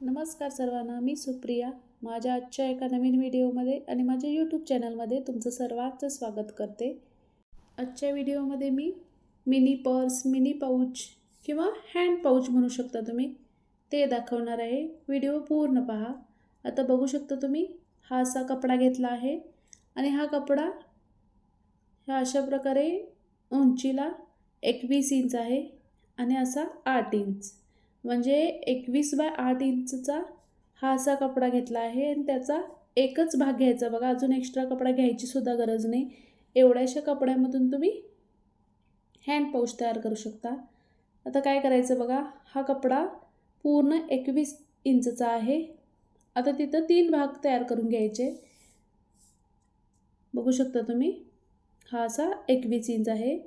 नमस्कार सर्वांना मी सुप्रिया. माझ्या आजच्या एका नवीन व्हिडिओमध्ये आणि माझ्या यूट्यूब चॅनलमध्ये तुमचं सर्वांचं स्वागत करते. आजच्या व्हिडिओमध्ये मी मिनी पर्स मिनी पाऊच किंवा हँड पाऊच म्हणू शकता तुम्ही. ते दाखवणार आहे. व्हिडिओ पूर्ण पहा. आता बघू शकता तुम्ही हा असा कपडा घेतला आहे आणि हा कपडा ह्या अशा प्रकारे उंचीला एकवीस इंच आहे आणि असा आठ इंच. म्हणजे एकवीस बाय आठ इंचचा हा असा कपडा घेतला आहे आणि त्याचा एकच भाग घ्यायचा बघा अजून एक्स्ट्रा कपडा घ्यायची सुद्धा गरज नाही. एवढ्याशा कपड्यामधून तुम्ही हँड पाऊच तयार करू शकता. आता काय करायचं बघा हा कपडा पूर्ण एकवीस इंचचा आहे. आता तिथं तीन भाग तयार करून घ्यायचे. बघू शकता तुम्ही हा असा एकवीस इंच आहे.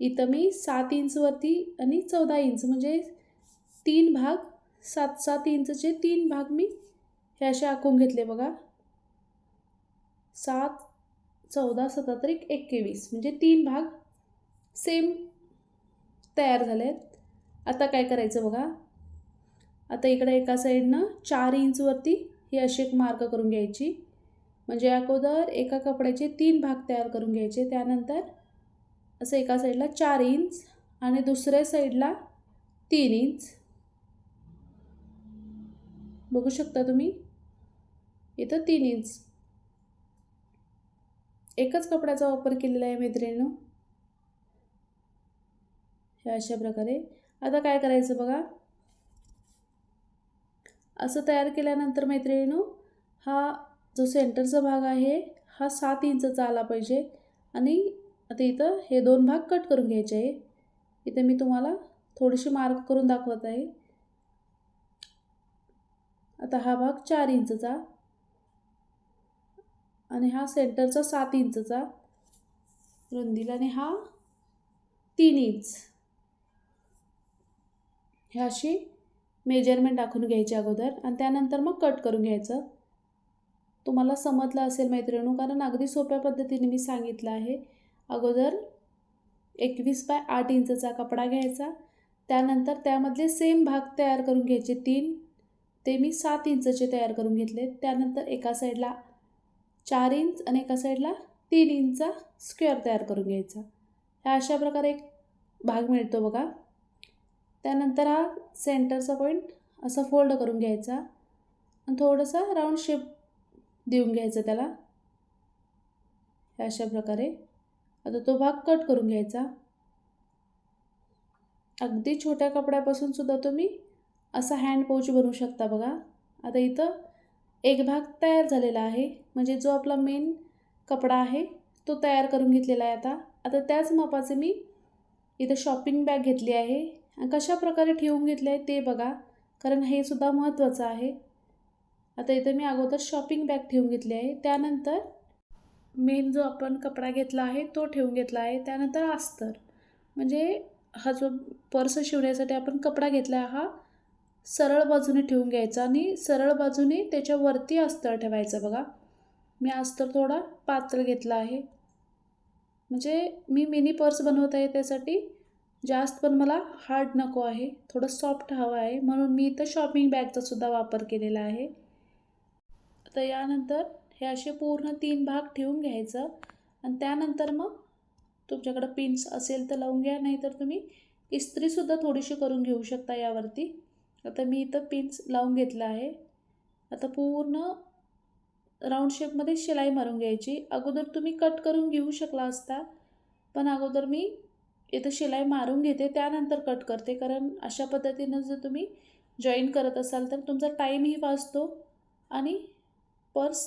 इथं मी सात इंचवरती आणि चौदा इंच म्हणजे तीन भाग सात सात इंचचे तीन भाग मी हे असे आखून घेतले बघा. सात चौदा सत्तात्रिक एकवीस म्हणजे तीन भाग सेम तयार झाले आहेत आता काय करायचं बघा? आता इकडे एका साईडनं चार इंचवरती ही अशी एक मार्क करून घ्यायची. म्हणजे अगोदर एका कपड्याचे तीन भाग तयार करून घ्यायचे. त्यानंतर असं एका साईडला चार इंच आणि दुसऱ्या साईडला तीन इंच बघू शकता तुम्ही? इथं तीन इंच एकच कपड्याचा वापर केलेला आहे मैत्रिणीनं. हे अशा प्रकारे. आता काय करायचं बघा. असं तयार केल्यानंतर मैत्रिणीनो हा जो सेंटरचा भाग आहे हा सात इंचचा आला पाहिजे. आणि आता इथं हे दोन भाग कट करून घ्यायचे आहे. इथे मी तुम्हाला थोडीशी मार्क करून दाखवत आहे. आता हा भाग चार इंचचा आणि हा सेंटरचा सात इंचचा. रुंदीला आणि हा तीन इंच. हे अशी मेजरमेंट दाखवून घ्यायची अगोदर आणि त्यानंतर मग कट करून घ्यायचं. तुम्हाला समजलं असेल मैत्रिणू कारण अगदी सोप्या पद्धतीने मी सांगितलं आहे. अगोदर एकवीस बाय आठ इंचचा कपडा घ्यायचा. त्यानंतर त्यामधले सेम भाग तयार करून घ्यायचे तीन. ते मी सात इंचचे तयार करून घेतले. त्यानंतर एका साईडला चार इंच आणि एका साईडला तीन इंचचा स्क्वेअर तयार करून घ्यायचा. ह्या अशा प्रकारे एक भाग मिळतो बघा. त्यानंतर हा सेंटरचा पॉईंट असा फोल्ड करून घ्यायचा. आणि थोडंसं राऊंड शेप देऊन घ्यायचा त्याला. ह्या अशा प्रकारे. आता तो भाग कट करून घ्यायचा. अगदी छोट्या कपड्यापासून सुद्धा तुम्ही असा हँड पाऊच बनवू शकता बघा. आता इथं एक भाग तयार झालेला आहे. म्हणजे जो आपला मेन कपडा आहे तो तयार करून घेतलेला आहे आता. आता त्याच मापाचे मी इथं शॉपिंग बॅग घेतली आहे. आणि कशा प्रकारे ठेवून घेतले आहे ते बघा. कारण हे सुद्धा महत्त्वाचं आहे. आता इथं मी अगोदर शॉपिंग बॅग ठेवून घेतली आहे. त्यानंतर मेन जो आपण कपडा घेतला आहे तो ठेवून घेतला आहे. त्यानंतर अस्तर. म्हणजे हा जो पर्स शिवण्यासाठी आपण कपडा घेतला आहे हा सरळ बाजूने ठेवून घ्यायचा आणि सरळ बाजूने त्याच्यावरती अस्तर ठेवायचं बघा. मी अस्तर थोडा पातळ घेतला आहे. म्हणजे मी मिनी पर्स बनवत आहे त्यासाठी. जास्त पण मला हार्ड नको आहे. थोडं सॉफ्ट हवं आहे. म्हणून मी इथं शॉपिंग बॅगचा सुद्धा वापर केलेला आहे. तर यानंतर हे असे पूर्ण तीन भाग ठेवून घ्यायचं. आणि त्यानंतर मग तुमच्याकडं पिन्स असेल तर लावून घ्या. नाही तर तुम्ही इस्त्रीसुद्धा थोडीशी करून घेऊ शकता यावरती. आता मी इथं पिन्स लावून घेतलं आहे. आता पूर्ण राऊंड शेपमध्ये शिलाई मारून घ्यायची. अगोदर तुम्ही कट करून घेऊ शकला असता पण अगोदर मी इथं शिलाई मारून घेते त्यानंतर कट करते. कारण अशा पद्धतीनं जर तुम्ही जॉईन करत असाल तर तुमचा टाईमही वाचतो आणि पर्स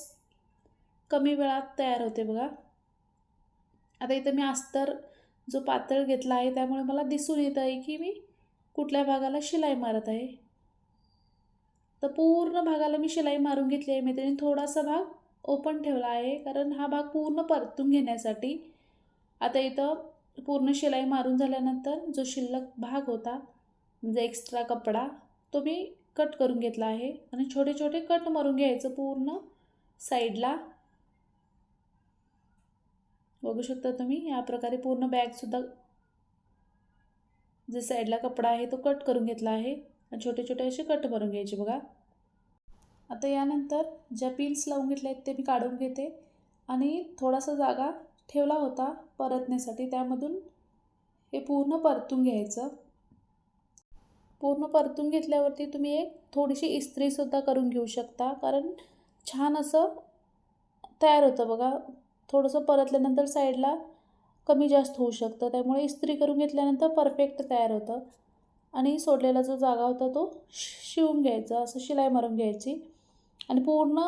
कमी वेळात तयार होते बघा. आता इथं मी अस्तर जो पातळ घेतला आहे त्यामुळे मला दिसून येत आहे की मी कुठल्या भागाला शिलाई मारत आहे. तर पूर्ण भागाला मी शिलाई मारून घेतली आहे. मैत्रिणी थोडासा भाग ओपन ठेवला आहे. कारण हा भाग पूर्ण परतून घेण्यासाठी आता इथं पूर्ण शिलाई मारून झाल्यानंतर जो शिल्लक भाग होता म्हणजे एक्स्ट्रा कपडा तो मी कट करून घेतला आहे. आणि छोटे छोटे कट मारून घ्यायचं पूर्ण साईडला बघू शकता तुम्ही या प्रकारे पूर्ण बॅगसुद्धा जे साईडला कपडा आहे तो कट करून घेतला आहे. आणि छोटे छोटे असे कट भरून घ्यायचे बघा. आता यानंतर ज्या पिन्स लावून घेतल्या आहेत ते मी काढून घेते. आणि थोडासा जागा ठेवला होता परतण्यासाठी. त्यामधून हे पूर्ण परतून घ्यायचं. पूर्ण परतून घेतल्यावरती तुम्ही एक थोडीशी इस्त्रीसुद्धा करून घेऊ शकता. कारण छान असं तयार होतं बघा. थोडंसं परतल्यानंतर साईडला कमी जास्त होऊ शकतं. त्यामुळे इस्त्री करून घेतल्यानंतर परफेक्ट तयार होतं. आणि सोडलेला जो जागा होता तो शिवून घ्यायचा असं शिलाई मारून घ्यायची. आणि पूर्ण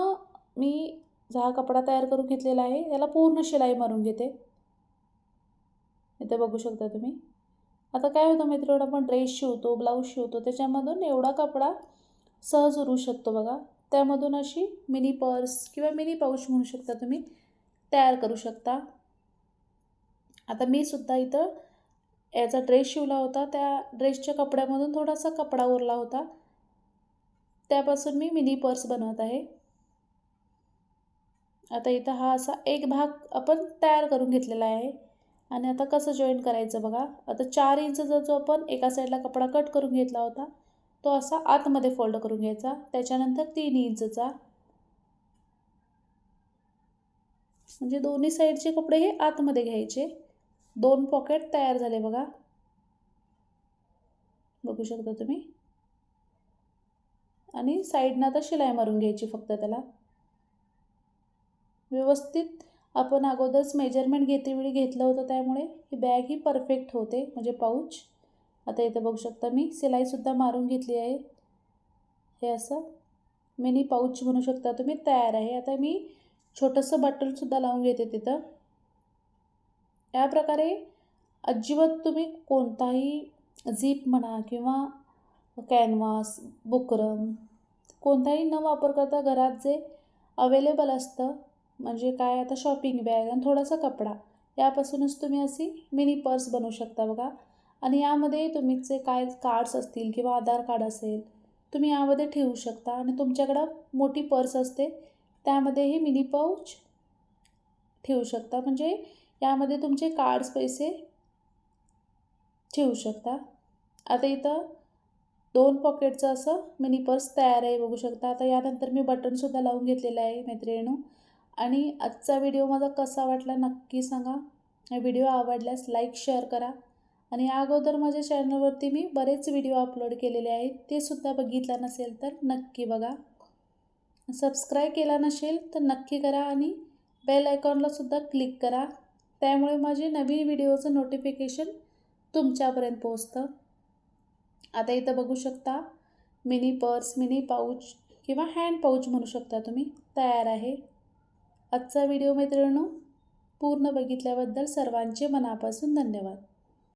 मी जो हा कपडा तयार करून घेतलेला आहे याला पूर्ण शिलाई मारून घेते. इथे बघू शकता तुम्ही. आता काय होतं मित्र आपण ड्रेस शिवतो ब्लाऊज शिवतो त्याच्यामधून एवढा कपडा सहज उरू शकतो बघा. त्यामधून अशी मिनी पर्स किंवा मिनी पाऊच म्हणू शकता तुम्ही तयार करू शकता. आता मी सुद्धा इथं याचा ड्रेस शिवला होता. त्या ड्रेसच्या कपड्यामधून थोडासा कपडा उरला होता. त्यापासून मी मिनी पर्स बनवत आहे. आता इथं हा असा एक भाग आपण तयार करून घेतलेला आहे. आणि आता कसं जॉईन करायचं बघा. आता चार इंचचा जो आपण एका साईडला कपडा कट करून घेतला होता तो असा आतमध्ये फोल्ड करून घ्यायचा. त्याच्यानंतर तीन इंचचा म्हणजे दोन्ही साईडचे कपडे हे आतमध्ये घ्यायचे. दोन पॉकेट तयार झाले बघा. बघू शकता तुम्ही. आणि साईडनं आता शिलाई मारून घ्यायची फक्त त्याला. व्यवस्थित आपण अगोदरच मेजरमेंट घेतेवेळी घेतलं होतं त्यामुळे ही बॅग ही परफेक्ट होते म्हणजे पाऊच आता इथं बघू शकता मी सिलाईसुद्धा मारून घेतली आहे. हे असं मिनी पाऊच म्हणू शकता तुम्ही तयार आहे. आता मी छोटंसं बटनसुद्धा लावून घेते तिथं. या प्रकारे अजिबात तुम्ही कोणताही झीप म्हणा किंवा कॅनव्हास बुकरम कोणताही न वापर करता घरात जे अवेलेबल असतं म्हणजे काय आता शॉपिंग बॅग आणि थोडासा कपडा यापासूनच तुम्ही अशी मिनी पर्स बनवू शकता बघा. आणि यामध्ये तुमचे काय कार्ड्स असतील किंवा आधार कार्ड असेल तुम्ही यामध्ये ठेवू शकता. आणि तुमच्याकडं मोठी पर्स असते त्यामध्येही मिनी पाऊच ठेवू शकता. म्हणजे यामध्ये तुमचे कार्ड्स पैसे ठेवू शकता. आता इथं दोन पॉकेटचं असं मिनी पर्स तयार आहे बघू शकता. आता यानंतर मी बटनसुद्धा लावून घेतलेलं आहे मैत्रिणीनो. आणि आजचा व्हिडिओ माझा कसा वाटला नक्की सांगा. व्हिडिओ आवडल्यास लाईक शेअर करा. आणि या अगोदर माझ्या चॅनलवरती मी बरेच व्हिडिओ अपलोड केलेले आहेत ते सुद्धा बघितला नसेल तर नक्की बघा. सबस्क्राईब केला नसेल तर नक्की करा आणि बेल आयकॉनलासुद्धा क्लिक करा. त्यामुळे माझे नवीन व्हिडिओचं नोटिफिकेशन तुमच्यापर्यंत पोहोचतं. आता इथं बघू शकता मिनी पर्स मिनी पाऊच किंवा हँड पाऊच म्हणू शकता तुम्ही तयार आहे. आजचा व्हिडिओ मैत्रिणींनो पूर्ण बघितल्याबद्दल सर्वांचे मनापासून धन्यवाद.